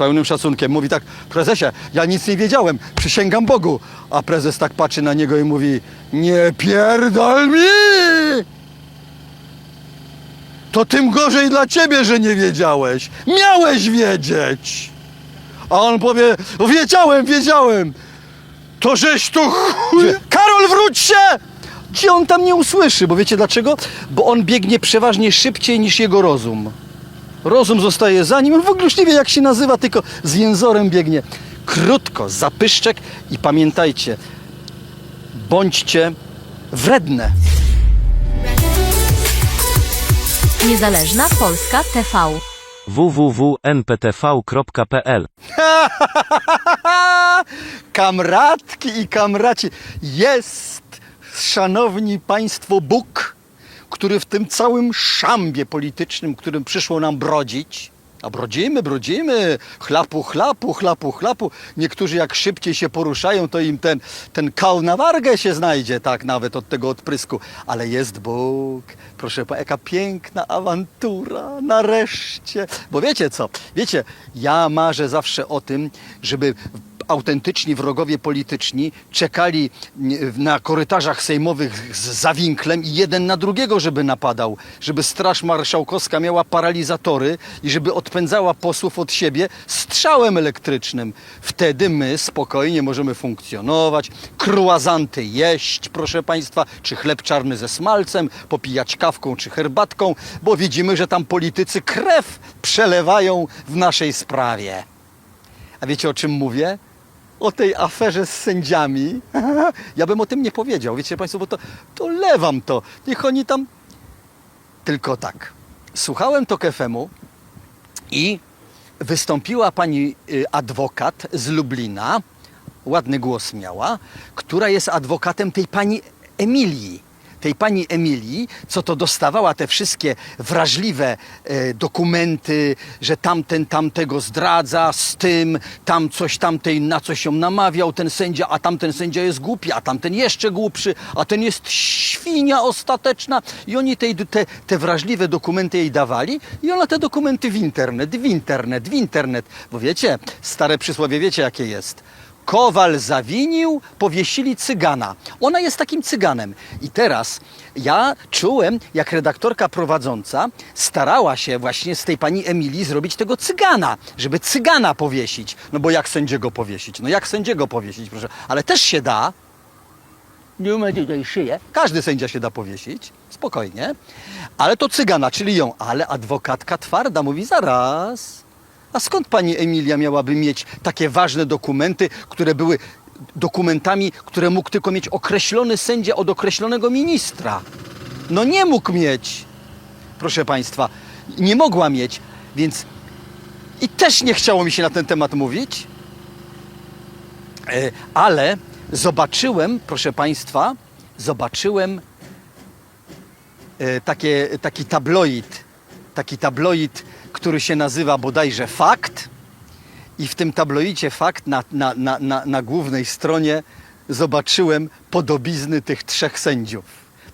pełnym szacunkiem. Mówi tak, prezesie, ja nic nie wiedziałem, przysięgam Bogu. A prezes tak patrzy na niego i mówi, nie pierdol mi! To tym gorzej dla ciebie, że nie wiedziałeś. Miałeś wiedzieć. A on powie, wiedziałem, wiedziałem. To żeś tu chuj... Karol, wróć się! Ci on tam nie usłyszy, bo wiecie dlaczego? Bo on biegnie przeważnie szybciej niż jego rozum. Rozum zostaje za nim, on w ogóle już nie wie jak się nazywa, tylko z jęzorem biegnie. Krótko, zapyszczek i pamiętajcie, bądźcie wredne. Niezależna Polska TV. www.nptv.pl Kamratki i kamraci, jest, szanowni państwo, Bóg, który w tym całym szambie politycznym, którym przyszło nam brodzić, a brodzimy, brodzimy, chlapu, chlapu, chlapu, chlapu. Niektórzy jak szybciej się poruszają, to im ten, ten kał na wargę się znajdzie, tak nawet od tego odprysku. Ale jest Bóg, proszę jaka piękna awantura, nareszcie. Bo wiecie co, wiecie, ja marzę zawsze o tym, żeby autentyczni wrogowie polityczni czekali nie, na korytarzach sejmowych z zawinklem i jeden na drugiego, żeby napadał, żeby Straż Marszałkowska miała paralizatory i żeby odpędzała posłów od siebie strzałem elektrycznym. Wtedy my spokojnie możemy funkcjonować, kruazanty jeść, proszę Państwa, czy chleb czarny ze smalcem, popijać kawką czy herbatką, bo widzimy, że tam politycy krew przelewają w naszej sprawie. A wiecie o czym mówię? O tej aferze z sędziami. Ja bym o tym nie powiedział, wiecie Państwo, bo to, to lewam to. Niech oni tam. Tylko tak. Słuchałem to FM-u i wystąpiła pani y, adwokat z Lublina, ładny głos miała, która jest adwokatem tej pani Emilii. Tej pani Emilii, co to dostawała te wszystkie wrażliwe e, dokumenty, że tamten tamtego zdradza z tym, tam coś tamtej na coś ją namawiał ten sędzia, a tamten sędzia jest głupi, a tamten jeszcze głupszy, a ten jest świnia ostateczna. I oni tej, te, te wrażliwe dokumenty jej dawali i ona te dokumenty w internet, w internet, w internet. Bo wiecie, stare przysłowie wiecie jakie jest. Kowal zawinił, powiesili cygana. Ona jest takim cyganem. I teraz ja czułem, jak redaktorka prowadząca starała się właśnie z tej pani Emilii zrobić tego cygana, żeby cygana powiesić. No bo jak sędziego powiesić? No jak sędziego powiesić, proszę? Ale też się da. Nie umie tutaj szyję. Każdy sędzia się da powiesić, spokojnie. Ale to cygana, czyli ją. Ale adwokatka twarda mówi zaraz. A skąd pani Emilia miałaby mieć takie ważne dokumenty, które były dokumentami, które mógł tylko mieć określony sędzia od określonego ministra? No nie mógł mieć, proszę państwa. Nie mogła mieć, więc i też nie chciało mi się na ten temat mówić. E, Ale zobaczyłem, proszę państwa, zobaczyłem e, takie, taki tabloid, taki tabloid, który się nazywa bodajże Fakt. I w tym tabloidzie Fakt na, na, na, na, na głównej stronie zobaczyłem podobizny tych trzech sędziów.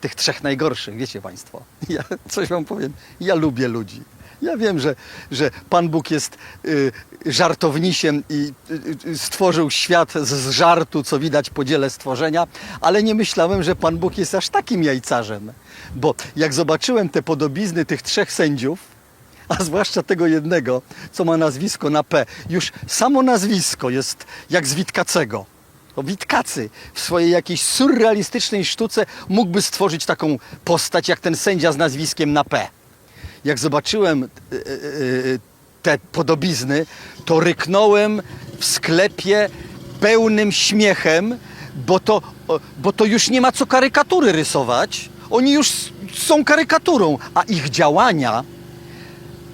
Tych trzech najgorszych, wiecie Państwo. Ja coś Wam powiem, ja lubię ludzi. Ja wiem, że, że Pan Bóg jest y, żartownisiem i y, y, stworzył świat z, z żartu, co widać po dziele stworzenia, ale nie myślałem, że Pan Bóg jest aż takim jajcarzem. Bo jak zobaczyłem te podobizny tych trzech sędziów, a zwłaszcza tego jednego, co ma nazwisko na P, już samo nazwisko jest jak z Witkacego. To Witkacy w swojej jakiejś surrealistycznej sztuce mógłby stworzyć taką postać jak ten sędzia z nazwiskiem na P jak zobaczyłem e, e, e, te podobizny, to ryknąłem w sklepie pełnym śmiechem, bo to, bo to już nie ma co karykatury rysować. Oni już są karykaturą, a ich działania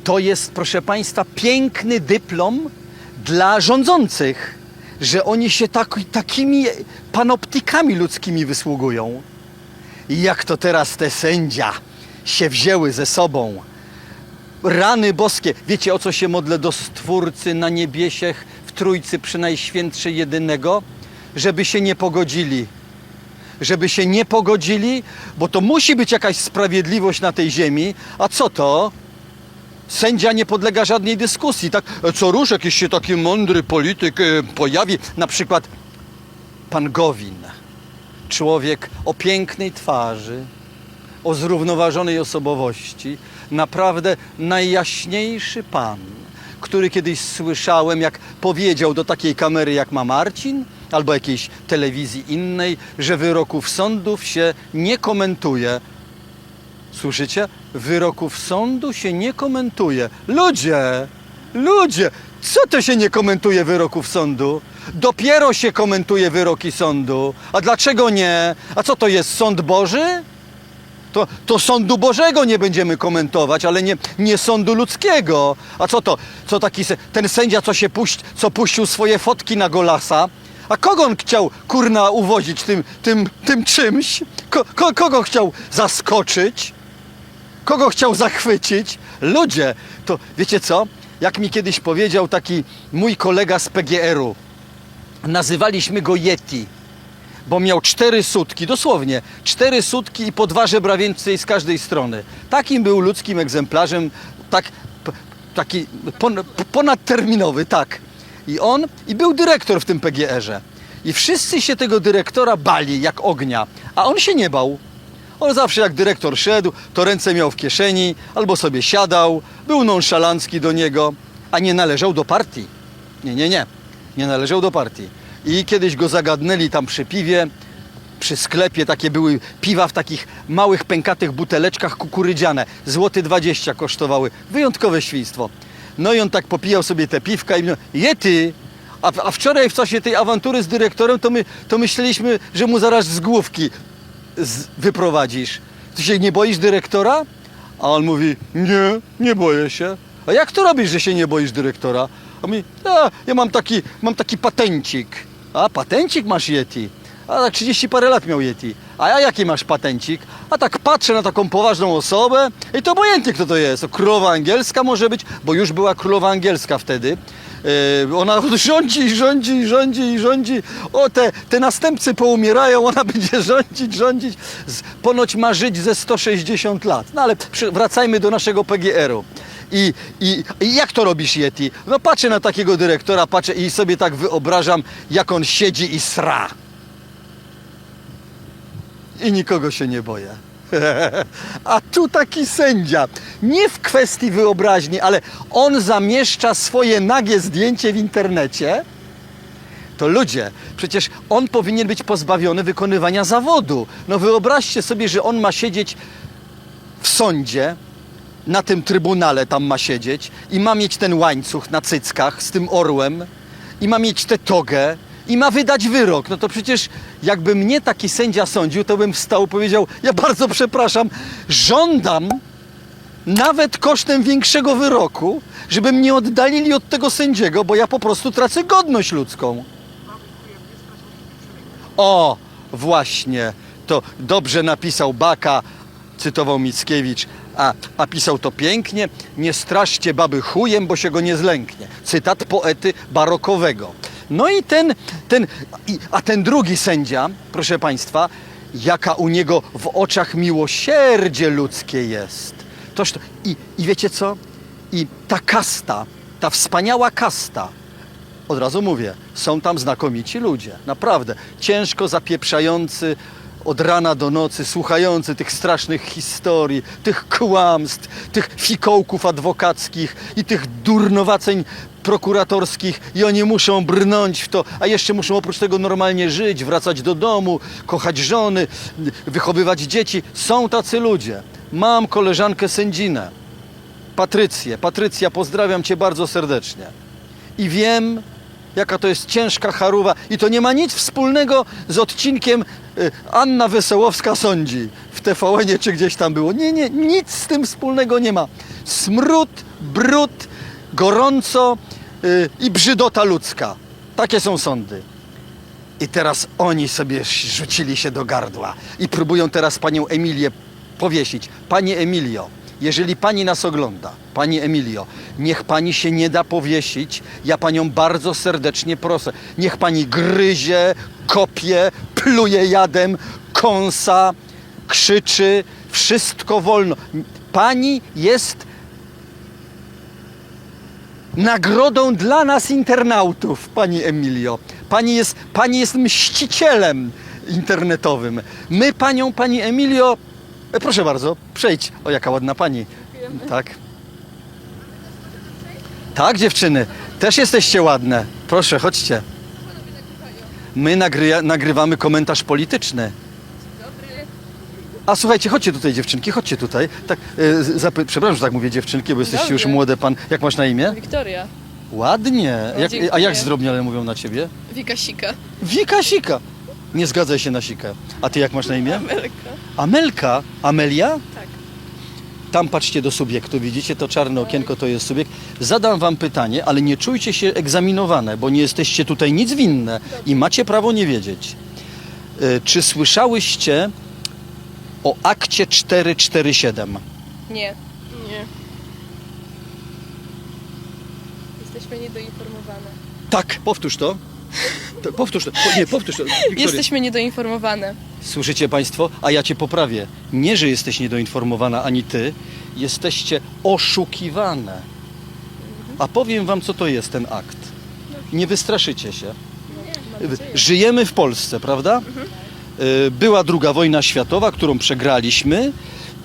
to jest, proszę Państwa, piękny dyplom dla rządzących, że oni się tak, takimi panoptykami ludzkimi wysługują. I jak to teraz te sędzia się wzięły ze sobą. Rany boskie. Wiecie o co się modlę do Stwórcy na niebiesiech w Trójcy przy Najświętszej Jedynego? Żeby się nie pogodzili. Żeby się nie pogodzili, bo to musi być jakaś sprawiedliwość na tej ziemi. A co to? Sędzia nie podlega żadnej dyskusji. Tak, co rusz jakiś się taki mądry polityk e, pojawi, na przykład pan Gowin, człowiek o pięknej twarzy, o zrównoważonej osobowości, naprawdę najjaśniejszy pan, który kiedyś słyszałem, jak powiedział do takiej kamery jak ma Marcin, albo jakiejś telewizji innej, że wyroków sądów się nie komentuje. Słyszycie? Wyroków sądu się nie komentuje. Ludzie! Ludzie! Co to się nie komentuje wyroków sądu? Dopiero się komentuje wyroki sądu. A dlaczego nie? A co to jest sąd Boży? To, to sądu Bożego nie będziemy komentować, ale nie, nie sądu ludzkiego. A co to? Co taki ten sędzia, co się puść, co puścił swoje fotki na Golasa? A kogo on chciał kurna uwozić tym, tym, tym czymś? Ko, ko, kogo chciał zaskoczyć? Kogo chciał zachwycić? Ludzie, to wiecie co? Jak mi kiedyś powiedział taki mój kolega z PGR-u, nazywaliśmy go Yeti bo miał cztery sutki, dosłownie cztery sutki i po dwa żebra więcej z każdej strony. Takim był ludzkim egzemplarzem, tak, taki pon, ponadterminowy, tak. I on, i był dyrektor w tym PGR-ze. I wszyscy się tego dyrektora bali jak ognia, a on się nie bał. On zawsze jak dyrektor szedł, to ręce miał w kieszeni, albo sobie siadał, był nonszalancki do niego, a nie należał do partii. Nie, nie, nie. Nie należał do partii. I kiedyś go zagadnęli tam przy piwie, przy sklepie, takie były piwa w takich małych, pękatych buteleczkach kukurydziane. Złoty 20 kosztowały. Wyjątkowe świństwo. No i on tak popijał sobie te piwka i mówił, Jety, a, a wczoraj w czasie tej awantury z dyrektorem to my to myśleliśmy, że mu zaraz z główki wyprowadzisz. Ty się nie boisz dyrektora? A on mówi, nie, nie boję się. A jak to robisz, że się nie boisz dyrektora? A mi, a, ja mam taki, mam taki patencik. A, patencik masz Yeti? A tak 30 parę lat miał Yeti. A ja jaki masz patencik? A tak patrzę na taką poważną osobę i to obojętnie kto to jest. Królowa angielska może być, bo już była królowa angielska wtedy. Yy, ona rządzi, rządzi, rządzi, rządzi. O, te, te następcy poumierają, ona będzie rządzić, rządzić. Ponoć ma żyć ze 160 lat. No ale wracajmy do naszego PGR-u. I, i, I jak to robisz, Yeti? No patrzę na takiego dyrektora, patrzę i sobie tak wyobrażam, jak on siedzi i sra. I nikogo się nie boję. A tu taki sędzia, nie w kwestii wyobraźni, ale on zamieszcza swoje nagie zdjęcie w internecie. To ludzie, przecież on powinien być pozbawiony wykonywania zawodu. No wyobraźcie sobie, że on ma siedzieć w sądzie, na tym trybunale tam ma siedzieć i ma mieć ten łańcuch na cyckach z tym orłem i ma mieć tę togę i ma wydać wyrok. No to przecież jakby mnie taki sędzia sądził, to bym wstał i powiedział, ja bardzo przepraszam, żądam nawet kosztem większego wyroku, żeby mnie oddalili od tego sędziego, bo ja po prostu tracę godność ludzką. O, właśnie, to dobrze napisał Baka, cytował Mickiewicz, a, a pisał to pięknie, nie straszcie baby chujem, bo się go nie zlęknie. Cytat poety barokowego. No i ten, ten a ten drugi sędzia, proszę Państwa, jaka u niego w oczach miłosierdzie ludzkie jest. Toż to, i, I wiecie co? I ta kasta, ta wspaniała kasta, od razu mówię, są tam znakomici ludzie, naprawdę. Ciężko zapieprzający od rana do nocy, słuchający tych strasznych historii, tych kłamstw, tych fikołków adwokackich i tych durnowaceń prokuratorskich i oni muszą brnąć w to, a jeszcze muszą oprócz tego normalnie żyć, wracać do domu, kochać żony, wychowywać dzieci. Są tacy ludzie. Mam koleżankę sędzinę, Patrycję. Patrycja, pozdrawiam Cię bardzo serdecznie. I wiem, jaka to jest ciężka charuwa. I to nie ma nic wspólnego z odcinkiem Anna Wesołowska sądzi w tvn czy gdzieś tam było. Nie, nie, nic z tym wspólnego nie ma. Smród, brud, gorąco y, i brzydota ludzka. Takie są sądy. I teraz oni sobie rzucili się do gardła i próbują teraz panią Emilię powiesić. Pani Emilio, jeżeli pani nas ogląda, pani Emilio, niech pani się nie da powiesić. Ja panią bardzo serdecznie proszę. Niech pani gryzie, kopie, pluje jadem, kąsa, krzyczy, wszystko wolno. Pani jest nagrodą dla nas internautów, pani Emilio. Pani jest, pani jest mścicielem internetowym. My panią, pani Emilio, e, proszę bardzo, przejdź. O, jaka ładna pani. Tak. Tak, dziewczyny, też jesteście ładne. Proszę, chodźcie. My nagry, nagrywamy komentarz polityczny. A słuchajcie, chodźcie tutaj dziewczynki, chodźcie tutaj. Tak, e, zapy- przepraszam, że tak mówię dziewczynki, bo jesteście już Dobrze. młode pan. Jak masz na imię? Wiktoria. Ładnie. Jak, a dziękuję. jak zdrobniale mówią na ciebie? Wika Sika. Wika Sika. Nie zgadzaj się na Sikę. A ty jak masz na imię? Amelka. Amelka? Amelia? Tak. Tam patrzcie do subiektu, widzicie, to czarne okienko to jest subiekt. Zadam wam pytanie, ale nie czujcie się egzaminowane, bo nie jesteście tutaj nic winne i macie prawo nie wiedzieć. E, Czy słyszałyście o akcie 447? Nie. Nie. Jesteśmy niedoinformowane. Tak, powtórz to. to powtórz to. Po- Nie, powtórz to. Wiktoria. Jesteśmy niedoinformowane. Słyszycie Państwo? A ja Cię poprawię. Nie, że jesteś niedoinformowana ani Ty, jesteście oszukiwane. A powiem Wam, co to jest ten akt. Nie wystraszycie się. Żyjemy w Polsce, prawda? Y, Była druga wojna światowa, którą przegraliśmy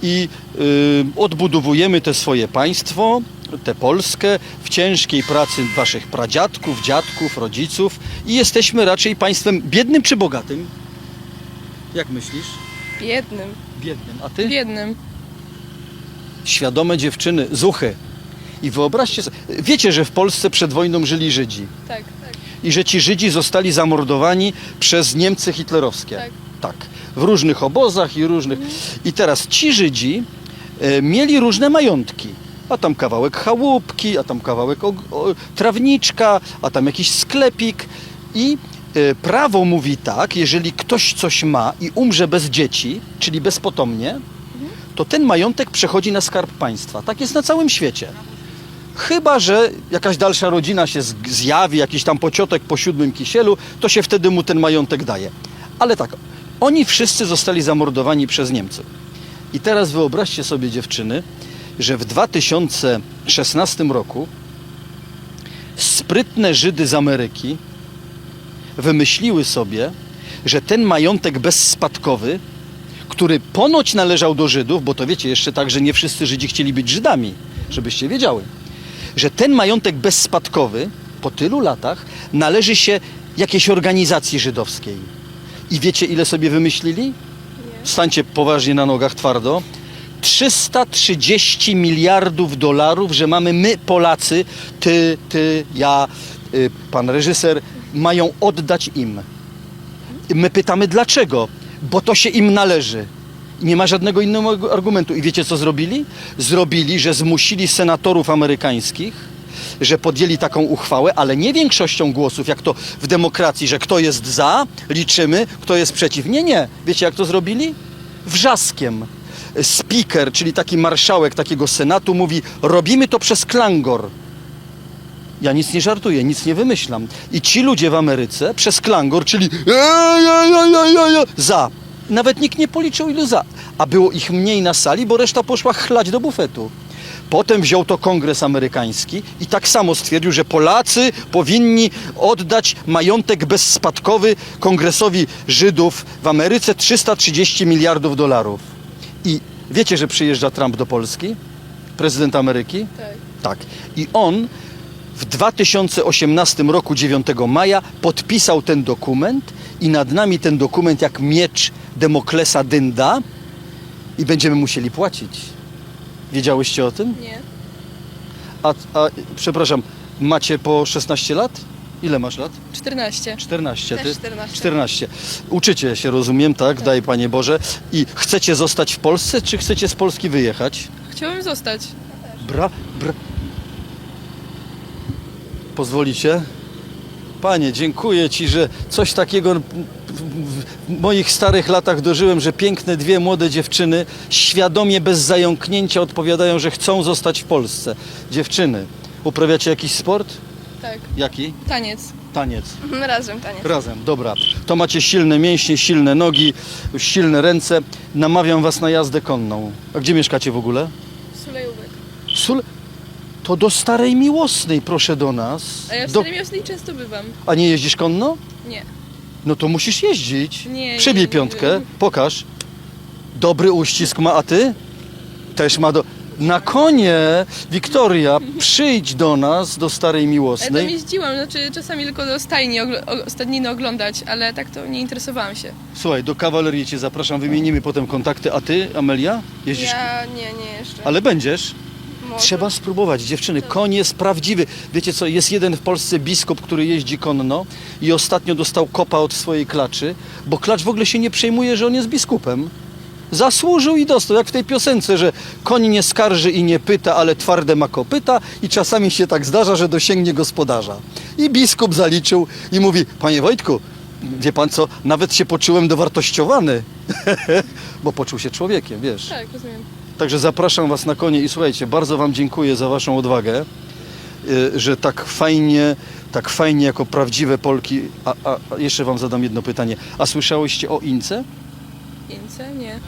i y, odbudowujemy te swoje państwo, tę Polskę w ciężkiej pracy waszych pradziadków, dziadków, rodziców i jesteśmy raczej państwem biednym czy bogatym? Jak myślisz? Biednym. Biednym. A ty? Biednym. Świadome dziewczyny, zuchy. I wyobraźcie sobie, wiecie, że w Polsce przed wojną żyli Żydzi Tak, tak. i że ci Żydzi zostali zamordowani przez Niemcy hitlerowskie. Tak. Tak. W różnych obozach i różnych. I teraz ci Żydzi e, mieli różne majątki. A tam kawałek chałupki, a tam kawałek trawniczka, a tam jakiś sklepik. I e, prawo mówi tak, jeżeli ktoś coś ma i umrze bez dzieci, czyli bezpotomnie, to ten majątek przechodzi na skarb państwa. Tak jest na całym świecie. Chyba, że jakaś dalsza rodzina się zjawi, jakiś tam pociotek po siódmym kisielu, to się wtedy mu ten majątek daje. Ale tak, oni wszyscy zostali zamordowani przez Niemców. I teraz wyobraźcie sobie, dziewczyny, że w 2016 roku sprytne Żydy z Ameryki wymyśliły sobie, że ten majątek bezspadkowy, który ponoć należał do Żydów, bo to wiecie jeszcze tak, że nie wszyscy Żydzi chcieli być Żydami, żebyście wiedziały, że ten majątek bezspadkowy po tylu latach należy się jakiejś organizacji żydowskiej. I wiecie, ile sobie wymyślili? Stańcie poważnie na nogach twardo. 330 miliardów dolarów, że mamy my, Polacy, ty, ty, ja, y, pan reżyser, mają oddać im. My pytamy dlaczego? Bo to się im należy. Nie ma żadnego innego argumentu. I wiecie co zrobili? Zrobili, że zmusili senatorów amerykańskich, że podjęli taką uchwałę, ale nie większością głosów, jak to w demokracji, że kto jest za, liczymy, kto jest przeciw. Nie, nie. Wiecie jak to zrobili? Wrzaskiem. Speaker, czyli taki marszałek takiego senatu mówi, robimy to przez klangor. Ja nic nie żartuję, nic nie wymyślam. I ci ludzie w Ameryce przez klangor, czyli za. Nawet nikt nie policzył ilu za. A było ich mniej na sali, bo reszta poszła chlać do bufetu. Potem wziął to kongres amerykański i tak samo stwierdził, że Polacy powinni oddać majątek bezspadkowy kongresowi Żydów w Ameryce 330 miliardów dolarów. I wiecie, że przyjeżdża Trump do Polski? Prezydent Ameryki? Tak. Tak. I on w 2018 roku 9 maja podpisał ten dokument i nad nami ten dokument jak miecz Demoklesa dynda i będziemy musieli płacić. Wiedziałyście o tym? Nie. A, a przepraszam, macie po 16 lat? Ile masz lat? 14. 14. Też Ty? 14. 14. Uczycie się, rozumiem, tak? Daj Panie Boże. I chcecie zostać w Polsce, czy chcecie z Polski wyjechać? Chciałabym zostać. Bra, bra. Pozwolicie? Panie, dziękuję Ci, że coś takiego w- w w moich starych latach dożyłem, że piękne dwie młode dziewczyny świadomie, bez zająknięcia odpowiadają, że chcą zostać w Polsce. Dziewczyny, uprawiacie jakiś sport? Tak. Jaki? Taniec. Taniec. Razem taniec. Razem, dobra. To macie silne mięśnie, silne nogi, silne ręce. Namawiam Was na jazdę konną. A gdzie mieszkacie w ogóle? Sulejówek. Sól? To do Starej Miłosnej proszę do nas. A ja w do... Starym Jasnej często bywam. A nie jeździsz konno? Nie. No to musisz jeździć. Nie, Przybij nie, nie piątkę, wiem. pokaż. Dobry uścisk ma, a ty? Też ma do... Na konie, Wiktoria, przyjdź do nas, do Starej Ja tam Miłosnej. jeździłam, znaczy czasami tylko do stajni, ogl- o- stadniny oglądać, ale tak to nie interesowałam się. Słuchaj, do kawalerii cię zapraszam, wymienimy potem kontakty. A ty, Amelia? Jeździsz? Ja nie, nie jeszcze. Ale będziesz? Może. Trzeba spróbować, dziewczyny. Koń jest prawdziwy. Wiecie co, jest jeden w Polsce biskup, który jeździ konno i ostatnio dostał kopa od swojej klaczy, bo klacz w ogóle się nie przejmuje, że on jest biskupem. Zasłużył i dostał, jak w tej piosence, że koń nie skarży i nie pyta, ale twarde ma kopyta i czasami się tak zdarza, że dosięgnie gospodarza. I biskup zaliczył i mówi, panie Wojtku, wie pan co, nawet się poczułem dowartościowany, bo poczuł się człowiekiem, wiesz. Tak, rozumiem. Także zapraszam Was na konie i słuchajcie, bardzo Wam dziękuję za Waszą odwagę, y, że tak fajnie, tak fajnie jako prawdziwe Polki. A, a, a jeszcze Wam zadam jedno pytanie. A słyszałyście o Ince? Ince? Nie.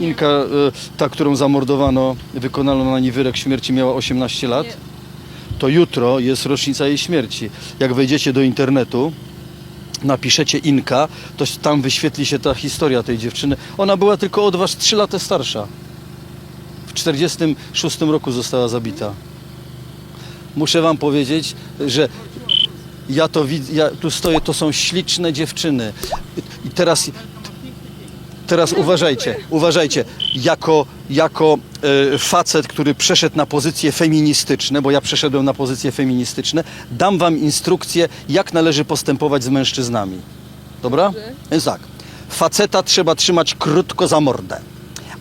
Inka, y, ta, którą zamordowano, wykonano na niej wyrok śmierci, miała 18 lat. To jutro jest rocznica jej śmierci. Jak wejdziecie do internetu, napiszecie Inka, to tam wyświetli się ta historia tej dziewczyny. Ona była tylko od Was 3 lata starsza. W 46 roku została zabita. Muszę Wam powiedzieć, że ja to widzę, ja tu stoję, to są śliczne dziewczyny. I teraz, teraz uważajcie, uważajcie, jako, jako e, facet, który przeszedł na pozycje feministyczne, bo ja przeszedłem na pozycje feministyczne, dam Wam instrukcję, jak należy postępować z mężczyznami. Dobra? Dobrze. Więc tak, faceta trzeba trzymać krótko za mordę,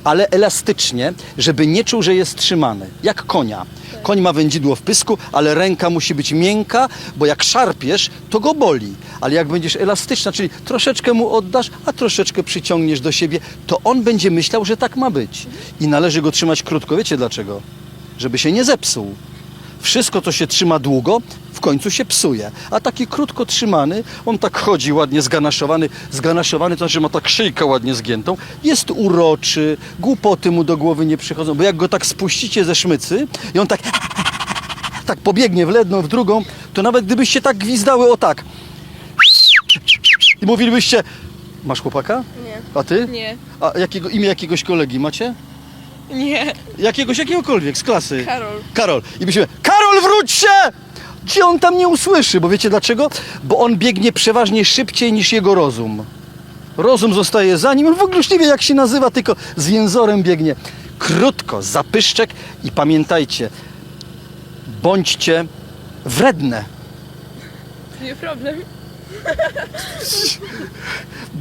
ale elastycznie, żeby nie czuł, że jest trzymany, jak konia. Koń ma wędzidło w pysku, ale ręka musi być miękka, bo jak szarpiesz, to go boli. Ale jak będziesz elastyczna, czyli troszeczkę mu oddasz, a troszeczkę przyciągniesz do siebie, to on będzie myślał, że tak ma być. I należy go trzymać krótko. Wiecie dlaczego? Żeby się nie zepsuł. Wszystko, co się trzyma długo, w końcu się psuje. A taki krótko trzymany, on tak chodzi ładnie zganaszowany. Zganaszowany to znaczy ma tak szyjkę ładnie zgiętą. Jest uroczy, głupoty mu do głowy nie przychodzą, bo jak go tak spuścicie ze szmycy i on tak tak pobiegnie w jedną, w drugą, to nawet gdybyście tak gwizdały o tak i mówilibyście, masz chłopaka? Nie. A ty? Nie. A jakiego, imię jakiegoś kolegi macie? Nie. Jakiegoś, jakiegokolwiek z klasy. Karol. Karol. I myślimy, Karol wróć się! Ci on tam nie usłyszy, bo wiecie dlaczego? Bo on biegnie przeważnie szybciej niż jego rozum. Rozum zostaje za nim, on w ogóle już nie wie jak się nazywa, tylko z jęzorem biegnie. Krótko, zapyszczek i pamiętajcie, bądźcie wredne. Nie problem.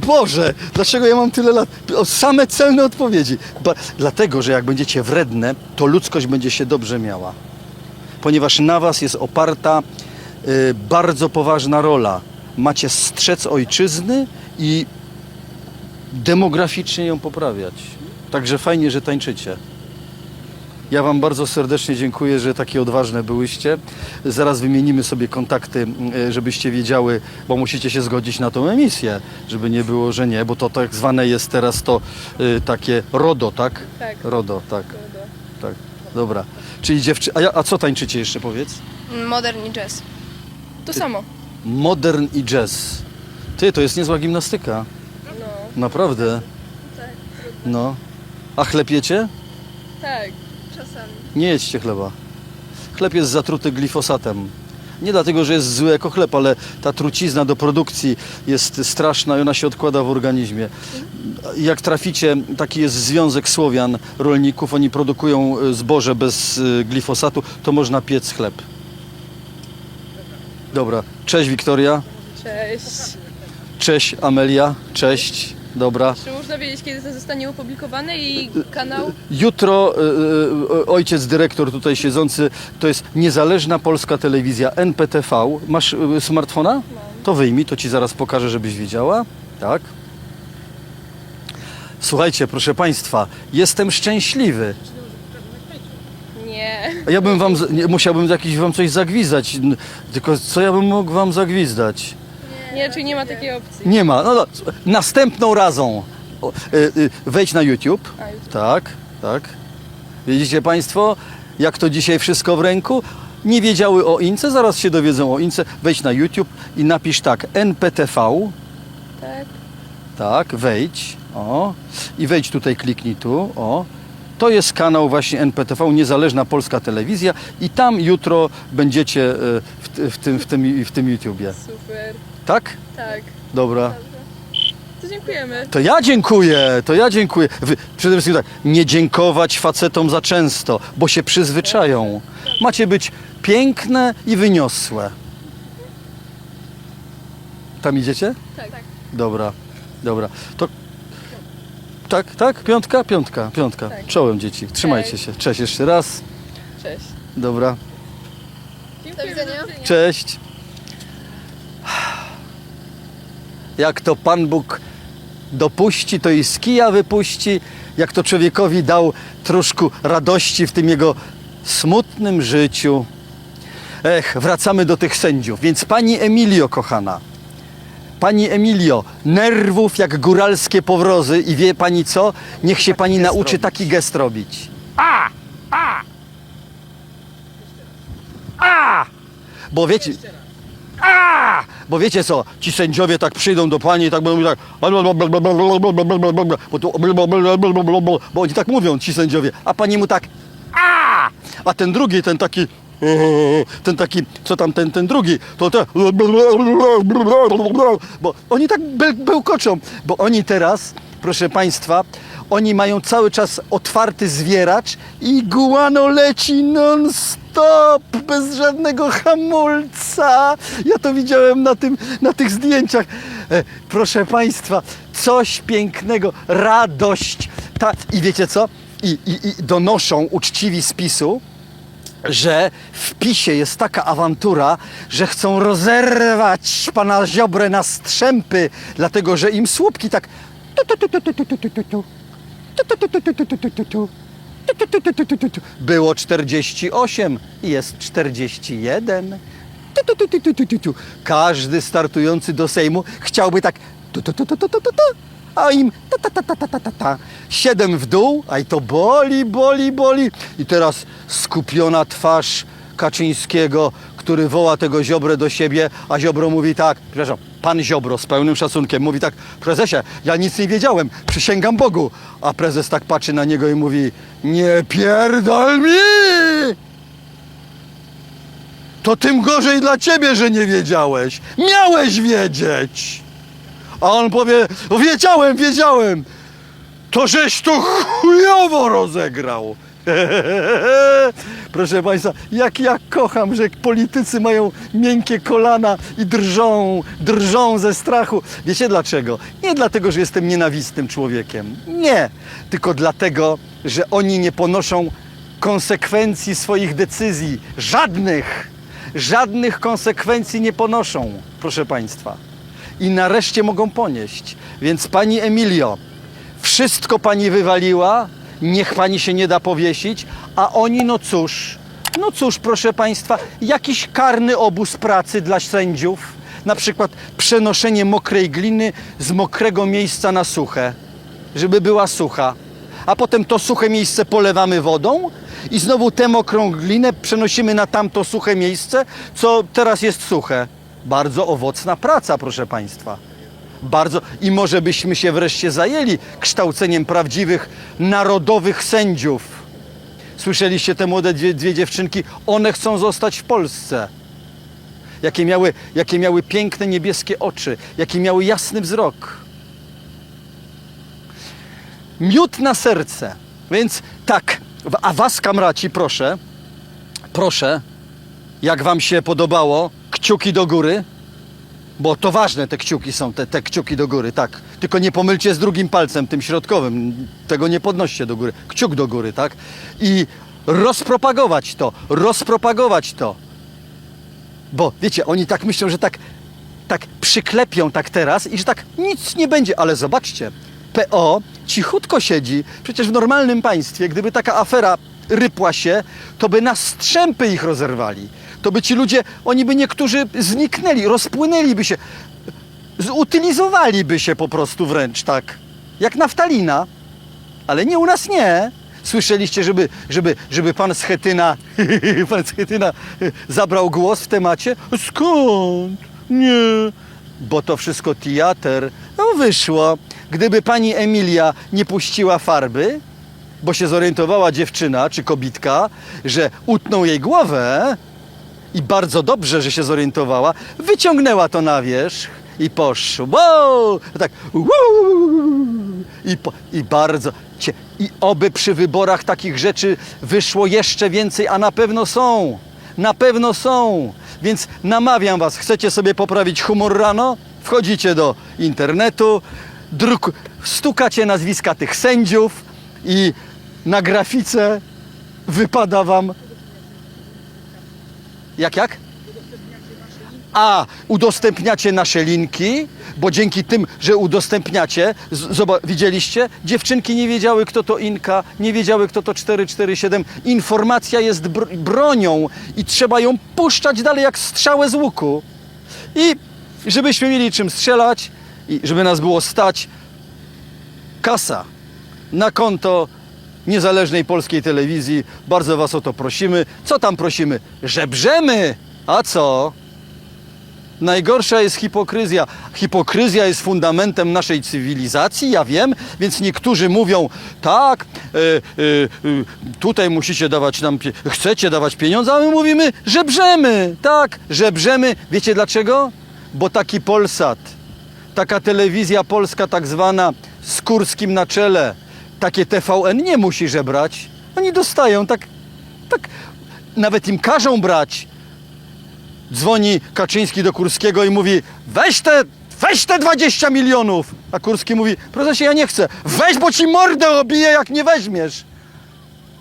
Boże, dlaczego ja mam tyle lat? O, same celne odpowiedzi. Ba, dlatego, że jak będziecie wredne, to ludzkość będzie się dobrze miała. Ponieważ na was jest oparta y, bardzo poważna rola. Macie strzec ojczyzny i demograficznie ją poprawiać. Także fajnie, że tańczycie. Ja Wam bardzo serdecznie dziękuję, że takie odważne byłyście. Zaraz wymienimy sobie kontakty, e, żebyście wiedziały, bo musicie się zgodzić na tą emisję, żeby nie było, że nie, bo to tak zwane jest teraz to y, takie RODO, tak? Tak. RODO, tak. Dobra. Czyli dziewczy... A, ja, a co tańczycie jeszcze, powiedz? Modern i jazz. To samo. Modern i jazz. Ty, to jest niezła gimnastyka. No. Naprawdę. Tak. No. A chlepiecie? Tak. Czasami. Nie jedźcie chleba. Chleb jest zatruty glifosatem. Nie dlatego, że jest zły jako chleb, ale ta trucizna do produkcji jest straszna i ona się odkłada w organizmie. Jak traficie, taki jest Związek Słowian Rolników, oni produkują y, zboże bez y, glifosatu, to można piec chleb. Dobra, cześć Wiktoria, Cześć. cześć Amelia, cześć, dobra. Czy można wiedzieć, kiedy to zostanie opublikowane i kanał? Jutro y, y, ojciec dyrektor tutaj siedzący, to jest niezależna polska telewizja NPTV. Masz y, smartfona? To wyjmij, to ci zaraz pokażę, żebyś wiedziała. Tak. Słuchajcie, proszę Państwa, jestem szczęśliwy. Nie. A Ja bym wam, z- nie, musiałbym jakiś wam coś zagwizdać, n- tylko co ja bym mógł wam zagwizdać? Nie, czyli nie ma takiej opcji. Nie ma. No, no, następną razą. O, y, y, wejdź na YouTube. A, YouTube. Tak, tak. Widzicie Państwo? jak to dzisiaj wszystko w ręku. Nie wiedziały o Ince, zaraz się dowiedzą o Ince. Wejdź na YouTube i napisz tak, NPTV, Tak. tak, wejdź, o, i wejdź tutaj, kliknij tu, o. To jest kanał właśnie NPTV, Niezależna Polska Telewizja i tam jutro będziecie e, w, w, tym, w, tym, w tym YouTubie. Super. Tak? Tak. Dobra. To dziękujemy. To ja dziękuję, to ja dziękuję. Wy, przede wszystkim tak, nie dziękować facetom za często, bo się przyzwyczają. Macie być piękne i wyniosłe. Tam idziecie? Tak. tak. Dobra, dobra. To tak, tak? Piątka? Piątka, piątka. Tak. Czołem dzieci. Trzymajcie Cześć. się. Cześć jeszcze raz. Cześć. Dobra. Dziękuję. Do widzenia. Cześć. Jak to Pan Bóg dopuści, to i z kija wypuści. Jak to człowiekowi dał troszkę radości w tym jego smutnym życiu. Ech, wracamy do tych sędziów. Więc Pani Emilio, kochana, Pani Emilio, nerwów jak góralskie powrozy i wie Pani co? Niech się Pani nauczy taki gest robić. A! A! A! Bo wiecie... Bo wiecie co, ci sędziowie tak przyjdą do pani i tak będą mówić tak bo, to, bo oni tak mówią, ci sędziowie, a pani mu tak! A ten drugi, ten taki ten taki, co tam ten, ten drugi, to te bo oni tak be- bełkoczą, bo oni teraz, proszę państwa, oni mają cały czas otwarty zwieracz i guano leci non stop, bez żadnego hamulca. Ja to widziałem na, tym, na tych zdjęciach. E, proszę Państwa, coś pięknego, radość. Ta, I wiecie co? I, i, I donoszą uczciwi z PiSu, że w PiSie jest taka awantura, że chcą rozerwać pana Ziobrę na strzępy, dlatego że im słupki tak było 48, jest 41. Każdy startujący do Sejmu chciałby tak a im ta, ta, ta, ta, ta, ta, ta, ta. Siedem w dół, a i to boli, boli, boli. I teraz skupiona twarz Kaczyńskiego, który woła tego Ziobrę do siebie, a Ziobro mówi tak, przepraszam, pan Ziobro z pełnym szacunkiem mówi tak, prezesie, ja nic nie wiedziałem, przysięgam Bogu. A prezes tak patrzy na niego i mówi, nie pierdol mi! To tym gorzej dla ciebie, że nie wiedziałeś. Miałeś wiedzieć. A on powie, wiedziałem, wiedziałem. To żeś to chujowo rozegrał. Proszę Państwa, jak ja kocham, że politycy mają miękkie kolana i drżą, drżą ze strachu. Wiecie dlaczego? Nie dlatego, że jestem nienawistnym człowiekiem. Nie. Tylko dlatego, że oni nie ponoszą konsekwencji swoich decyzji. Żadnych. Żadnych konsekwencji nie ponoszą, proszę Państwa. I nareszcie mogą ponieść. Więc Pani Emilio, wszystko pani wywaliła, niech pani się nie da powiesić, a oni, no cóż, no cóż, proszę państwa, jakiś karny obóz pracy dla sędziów, na przykład przenoszenie mokrej gliny z mokrego miejsca na suche, żeby była sucha, a potem to suche miejsce polewamy wodą i znowu tę mokrą glinę przenosimy na tamto suche miejsce, co teraz jest suche. Bardzo owocna praca, proszę państwa. Bardzo i może byśmy się wreszcie zajęli kształceniem prawdziwych narodowych sędziów. Słyszeliście te młode dwie, dwie dziewczynki? One chcą zostać w Polsce. Jakie miały, jakie miały piękne niebieskie oczy, jakie miały jasny wzrok. Miód na serce. Więc tak, a was kamraci proszę, proszę, jak wam się podobało, kciuki do góry. Bo to ważne, te kciuki są, te, te kciuki do góry, tak. Tylko nie pomylcie z drugim palcem, tym środkowym. Tego nie podnoście do góry. Kciuk do góry, tak? I rozpropagować to, rozpropagować to. Bo wiecie, oni tak myślą, że tak, tak przyklepią tak teraz i że tak nic nie będzie. Ale zobaczcie, PO cichutko siedzi. Przecież w normalnym państwie, gdyby taka afera rypła się, to by na strzępy ich rozerwali. To by ci ludzie, oni by niektórzy zniknęli, rozpłynęliby się, zutylizowaliby się po prostu wręcz tak. Jak naftalina. Ale nie u nas nie. Słyszeliście, żeby, żeby, żeby pan Schetyna, pan Schetyna zabrał głos w temacie? Skąd? Nie. Bo to wszystko teatr. No wyszło. Gdyby pani Emilia nie puściła farby, bo się zorientowała dziewczyna czy kobitka, że utnął jej głowę i bardzo dobrze, że się zorientowała, wyciągnęła to na wierzch i poszło. Tak. I, po, I bardzo. I oby przy wyborach takich rzeczy wyszło jeszcze więcej, a na pewno są. Na pewno są. Więc namawiam Was, chcecie sobie poprawić humor rano? Wchodzicie do internetu, druk, stukacie nazwiska tych sędziów i na grafice wypada Wam. Jak, jak? A, udostępniacie nasze linki, bo dzięki tym, że udostępniacie, widzieliście? Dziewczynki nie wiedziały, kto to Inka, nie wiedziały, kto to 447. Informacja jest br- bronią i trzeba ją puszczać dalej jak strzałę z łuku. I żebyśmy mieli czym strzelać i żeby nas było stać, kasa na konto niezależnej polskiej telewizji. Bardzo Was o to prosimy. Co tam prosimy? Żebrzemy! A co? Najgorsza jest hipokryzja. Hipokryzja jest fundamentem naszej cywilizacji, ja wiem, więc niektórzy mówią, tak, e, e, e, tutaj musicie dawać nam, chcecie dawać pieniądze, a my mówimy, żebrzemy, tak, żebrzemy. Wiecie dlaczego? Bo taki Polsat, taka telewizja polska tak zwana z Kurskim na czele, takie TVN nie musi żebrać. Oni dostają tak, tak, nawet im każą brać. Dzwoni Kaczyński do Kurskiego i mówi weź te, weź te 20 milionów. A Kurski mówi, prezesie ja nie chcę. Weź, bo ci mordę obiję jak nie weźmiesz.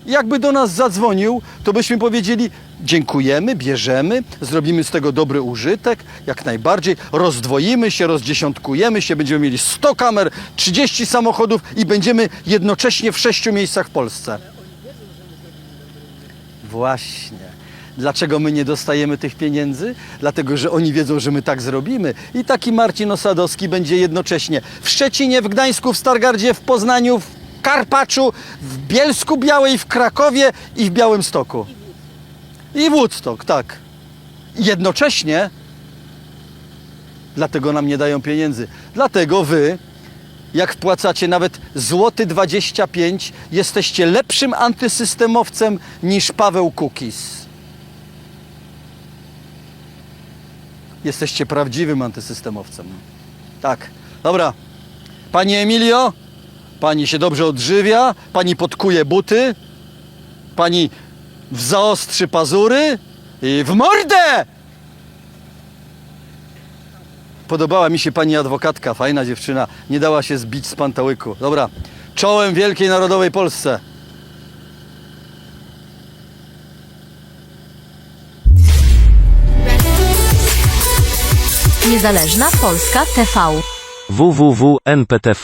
Jakby do nas zadzwonił, to byśmy powiedzieli dziękujemy, bierzemy, zrobimy z tego dobry użytek, jak najbardziej, rozdwoimy się, rozdziesiątkujemy się, będziemy mieli 100 kamer, 30 samochodów i będziemy jednocześnie w sześciu miejscach w Polsce. Właśnie. Dlaczego my nie dostajemy tych pieniędzy? Dlatego, że oni wiedzą, że my tak zrobimy. I taki Marcin Osadowski będzie jednocześnie w Szczecinie, w Gdańsku, w Stargardzie, w Poznaniu, w Karpaczu, w Bielsku Białej, w Krakowie i w Białymstoku. I Woodstock, tak. Jednocześnie dlatego nam nie dają pieniędzy. Dlatego wy, jak wpłacacie nawet złoty 25, jesteście lepszym antysystemowcem niż Paweł Kukis. Jesteście prawdziwym antysystemowcem. Tak. Dobra. Pani Emilio, pani się dobrze odżywia, pani podkuje buty, pani zaostrzy pazury i w mordę! Podobała mi się pani adwokatka, fajna dziewczyna, nie dała się zbić z pantałyku. Dobra, czołem Wielkiej Narodowej Polsce. Niezależna Polska TV. www.nptv.pl